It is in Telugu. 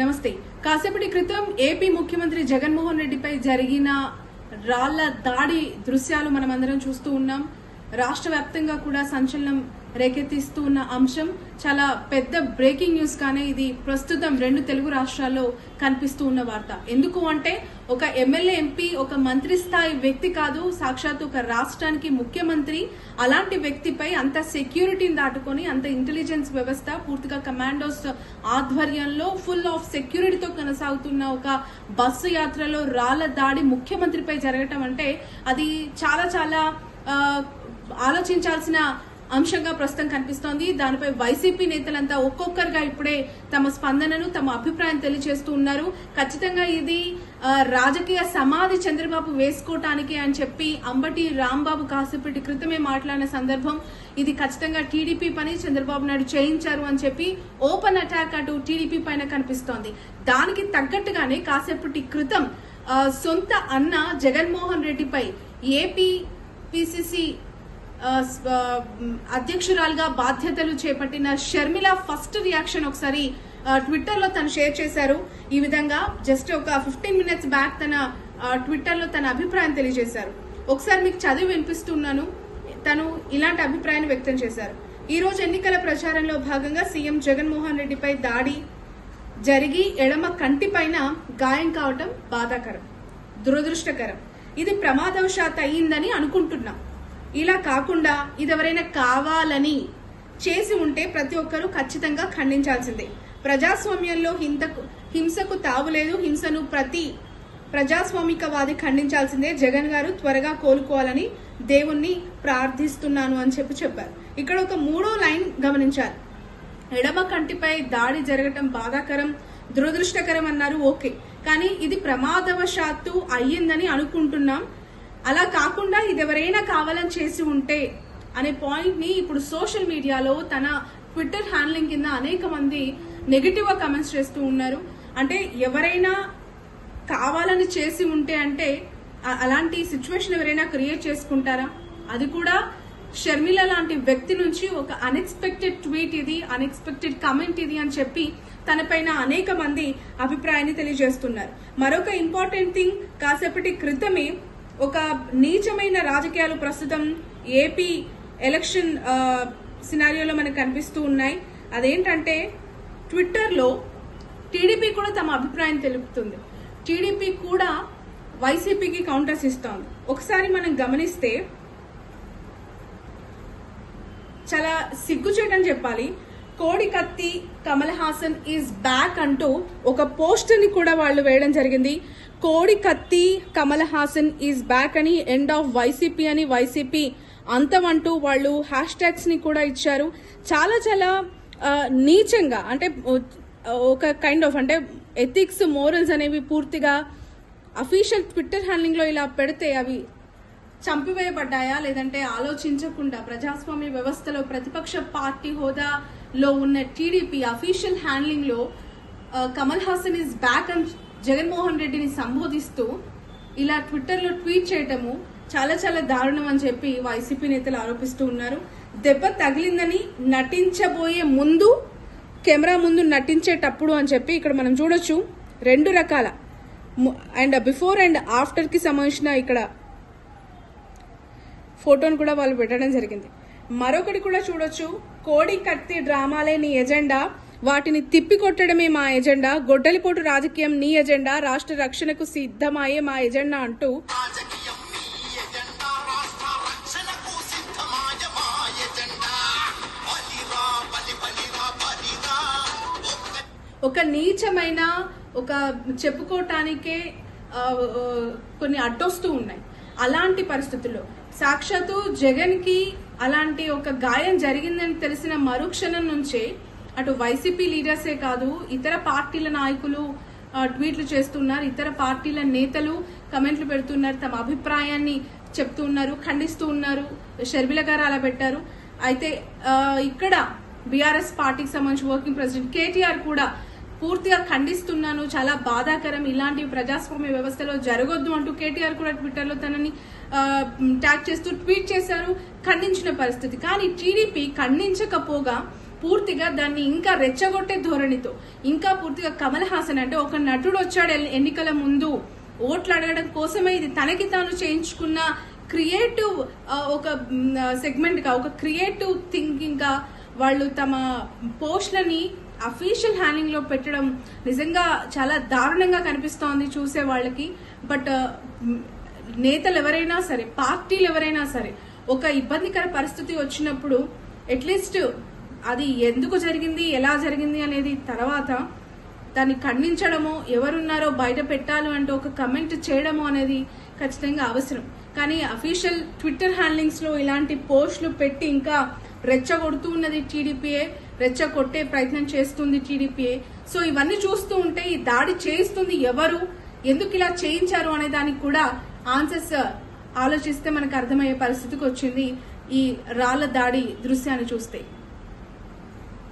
నమస్తే. కాసేపటి క్రితం ఏపీ ముఖ్యమంత్రి జగన్మోహన్ రెడ్డిపై జరిగిన రాళ్ళ దాడి దృశ్యాలు మనం అందరం చూస్తూ ఉన్నాం. రాష్ట్ర వ్యాప్తంగా కూడా సంచలనం రేకెత్తిస్తూ ఉన్న అంశం చాలా పెద్ద బ్రేకింగ్ న్యూస్ కానీ ఇది ప్రస్తుతం రెండు తెలుగు రాష్ట్రాల్లో కనిపిస్తూ ఉన్న వార్త. ఎందుకు అంటే ఒక ఎమ్మెల్యే ఎంపీ ఒక మంత్రి స్థాయి వ్యక్తి కాదు సాక్షాత్ ఒక రాష్ట్రానికి ముఖ్యమంత్రి. అలాంటి వ్యక్తిపై అంత సెక్యూరిటీని దాటుకొని అంత ఇంటెలిజెన్స్ వ్యవస్థ పూర్తిగా కమాండోస్ ఆధ్వర్యంలో ఫుల్ ఆఫ్ సెక్యూరిటీతో కొనసాగుతున్న ఒక బస్సు యాత్రలో రాళ్ళ దాడి ముఖ్యమంత్రిపై జరగటం అంటే అది చాలా చాలా ఆలోచించాల్సిన అంశంగా ప్రస్తుతం కనిపిస్తోంది. దానిపై వైసీపీ నేతలంతా ఒక్కొక్కరుగా ఇప్పుడే తమ స్పందనను తమ అభిప్రాయం తెలియజేస్తూ ఉన్నారు. ఖచ్చితంగా ఇది రాజకీయ సమాధి చంద్రబాబు వేసుకోవటానికి అని చెప్పి అంబటి రాంబాబు కాసేపటి క్రితమే మాట్లాడిన సందర్భం. ఇది ఖచ్చితంగా టీడీపీ పని చంద్రబాబు నాయుడు చేయించారు అని చెప్పి ఓపెన్ అటాక్ అటు టీడీపీ పైన కనిపిస్తోంది. దానికి తగ్గట్టుగానే కాసేపటి క్రితం సొంత అన్న జగన్మోహన్ రెడ్డిపై ఏపీ పిసిసి అధ్యక్షురాలుగా బాధ్యతలు చేపట్టిన షర్మిల ఫస్ట్ రియాక్షన్ ఒకసారి ట్విట్టర్లో ట్విట్టర్లో తను షేర్ చేశారు. ఈ విధంగా జస్ట్ ఒక ఫిఫ్టీన్ మినిట్స్ బ్యాక్ తన ట్విట్టర్లో ట్విట్టర్లో తన అభిప్రాయం తెలియజేశారు. ఒకసారి మీకు చదివి వినిపిస్తున్నాను. తను ఇలాంటి అభిప్రాయాన్ని వ్యక్తం చేశారు. ఈ రోజు ఎన్నికల ప్రచారంలో భాగంగా సీఎం జగన్మోహన్ రెడ్డిపై దాడి జరిగి ఎడమ కంటి పైన గాయం కావటం బాధాకరం దురదృష్టకరం. ఇది ప్రమాదవశాత్ అయ్యిందని అనుకుంటున్నాం. ఇలా కాకుండా ఇది ఎవరైనా కావాలని చేసి ఉంటే ప్రతి ఒక్కరూ ఖచ్చితంగా ఖండించాల్సిందే. ప్రజాస్వామ్యంలో హింతకు హింసకు తావులేదు హింసను ప్రతి ప్రజాస్వామికవాది ఖండించాల్సిందే. జగన్ గారు త్వరగా కోలుకోవాలని దేవుణ్ణి ప్రార్థిస్తున్నాను అని చెప్పి చెప్పారు. ఇక్కడ ఒక మూడో లైన్ గమనించాలి. ఎడమ కంటిపై దాడి జరగటం బాధాకరం దురదృష్టకరం అన్నారు. ఓకే. కానీ ఇది ప్రమాదవశాత్తు అయ్యిందని అనుకుంటున్నాం. అలా కాకుండా ఇది ఎవరైనా కావాలని చేసి ఉంటే అనే పాయింట్ని ఇప్పుడు సోషల్ మీడియాలో తన ట్విట్టర్ హ్యాండ్లింగ్ కింద అనేక మంది నెగిటివ్గా కమెంట్స్ చేస్తూ ఉన్నారు. అంటే ఎవరైనా కావాలని చేసి ఉంటే అంటే అలాంటి సిచ్యువేషన్ ఎవరైనా క్రియేట్ చేసుకుంటారా? అది కూడా షర్మిల లాంటి వ్యక్తి నుంచి ఒక అన్ఎక్స్పెక్టెడ్ ట్వీట్ ఇది అన్ఎక్స్పెక్టెడ్ కమెంట్ ఇది అని చెప్పి తనపైన అనేక మంది అభిప్రాయాన్ని తెలియజేస్తున్నారు. మరొక ఇంపార్టెంట్ థింగ్ కాసేపటి క్రితమే ఒక నీచమైన రాజకీయాలు ప్రస్తుతం ఏపీ ఎలక్షన్ సినారియోలో మనకు కనిపిస్తూ ఉన్నాయి. అదేంటంటే ట్విట్టర్లో టీడీపీ కూడా తమ అభిప్రాయం తెలుపుతుంది. టీడీపీ కూడా వైసీపీకి కౌంటర్స్ ఇస్తోంది. ఒకసారి మనం గమనిస్తే చాలా సిగ్గుచేటని చెప్పాలి. కోడికత్తి కమల్ హాసన్ ఈజ్ బ్యాక్ అంటూ ఒక పోస్టర్ని కూడా వాళ్ళు వేయడం జరిగింది. కోడి కత్తి కమల్ హాసన్ ఈజ్ బ్యాక్ అని ఎండ్ ఆఫ్ వైసీపీ అని వైసీపీ అంతమంటూ వాళ్ళు హ్యాష్ ట్యాగ్స్ని కూడా ఇచ్చారు. చాలా చాలా నీచంగా అంటే ఒక కైండ్ ఆఫ్ అంటే ఎథిక్స్ మోరల్స్ అనేవి పూర్తిగా అఫీషియల్ ట్విట్టర్ హ్యాండ్లింగ్లో ఇలా పెడితే అవి చంపివేయబడ్డాయా? లేదంటే ఆలోచించకుండా ప్రజాస్వామ్య వ్యవస్థలో ప్రతిపక్ష పార్టీ హోదా లో ఉన్న TDP official హ్యాండ్లింగ్లో Kamal Haasan is back and Jaganmohan రెడ్డిని సంబోధిస్తూ ఇలా ట్విట్టర్లో ట్వీట్ చేయటము చాలా చాలా దారుణం అని చెప్పి వైసీపీ నేతలు ఆరోపిస్తూ ఉన్నారు. దెబ్బ తగిలిందని నటించబోయే ముందు కెమెరా ముందు నటించేటప్పుడు అని చెప్పి ఇక్కడ మనం చూడొచ్చు రెండు రకాల. అండ్ బిఫోర్ అండ్ ఆఫ్టర్కి సంబంధించిన ఇక్కడ ఫోటోను కూడా వాళ్ళు పెట్టడం జరిగింది. మరొకటి కూడా చూడొచ్చు. కోడి కత్తి డ్రామాలే నీ ఎజెండా. వాటిని తిప్పికొట్టడమే మా ఎజెండా. గొడ్డలిపోటు రాజకీయం నీ ఎజెండా. రాష్ట్ర రక్షణకు సిద్ధమాయే మా ఎజెండా అంటూ. ఒక నీచమైన ఒక చెప్పుకోవటానికే కొన్ని అడ్డొస్తూ ఉన్నాయి. అలాంటి పరిస్థితుల్లో సాక్షాత్తు జగన్కి అలాంటి ఒక గాయం జరిగిందని తెలిసిన మరుక్షణం నుంచే అటు వైసీపీ లీడర్సే కాదు ఇతర పార్టీల నాయకులు ట్వీట్లు చేస్తున్నారు ఇతర పార్టీల నేతలు కమెంట్లు పెడుతున్నారు తమ అభిప్రాయాన్ని చెప్తూ ఉన్నారు ఖండిస్తూ ఉన్నారు షర్మిల గారు అలా పెట్టారు. అయితే ఇక్కడ బీఆర్ఎస్ పార్టీకి సంబంధించి వర్కింగ్ ప్రెసిడెంట్ కేటీఆర్ కూడా పూర్తిగా ఖండిస్తున్నాను. చాలా బాధాకరం ఇలాంటి ప్రజాస్వామ్య వ్యవస్థలో జరగొద్దు అంటూ కేటీఆర్ కూడా ట్విట్టర్లో తనని ట్యాగ్ చేస్తూ ట్వీట్ చేశారు. ఖండించిన పరిస్థితి. కానీ టీడీపీ ఖండించకపోగా పూర్తిగా దాన్ని ఇంకా రెచ్చగొట్టే ధోరణితో ఇంకా పూర్తిగా కమల్ హాసన్ అంటే ఒక నటుడు వచ్చాడు ఎన్నికల ముందు. ఓట్లు అడగడం కోసమే ఇది తనకి తాను చేయించుకున్న క్రియేటివ్ ఒక సెగ్మెంట్గా ఒక క్రియేటివ్ థింకింగ్గా వాళ్ళు తమ పోస్ట్లని అఫీషియల్ హ్యాండింగ్లో పెట్టడం నిజంగా చాలా దారుణంగా కనిపిస్తోంది చూసే వాళ్ళకి. బట్ uh, నేతలు ఎవరైనా సరే పార్టీలు ఎవరైనా సరే ఒక ఇబ్బందికర పరిస్థితి వచ్చినప్పుడు అట్లీస్ట్ అది ఎందుకు జరిగింది ఎలా జరిగింది అనేది తర్వాత దాన్ని ఖండించడమో ఎవరున్నారో బయట పెట్టాలి అంటే ఒక కమెంట్ చేయడము అనేది ఖచ్చితంగా అవసరం. కానీ అఫీషియల్ ట్విట్టర్ హ్యాండ్లింగ్స్లో ఇలాంటి పోస్టులు పెట్టి ఇంకా రెచ్చగొడుతూ ఉన్నది టీడీపీఏ రెచ్చగొట్టే ప్రయత్నం చేస్తుంది టీడీపీఏ సో ఇవన్నీ చూస్తూ ఉంటే ఈ దాడి చేయిస్తుంది ఎవరు? ఎందుకు ఇలా చేయించారు అనే దానికి కూడా ఆన్సర్స్ ఆలోచిస్తే మనకు అర్థమయ్యే పరిస్థితికి వచ్చింది ఈ రాళ్ళ దాడి దృశ్యాన్ని చూస్తే.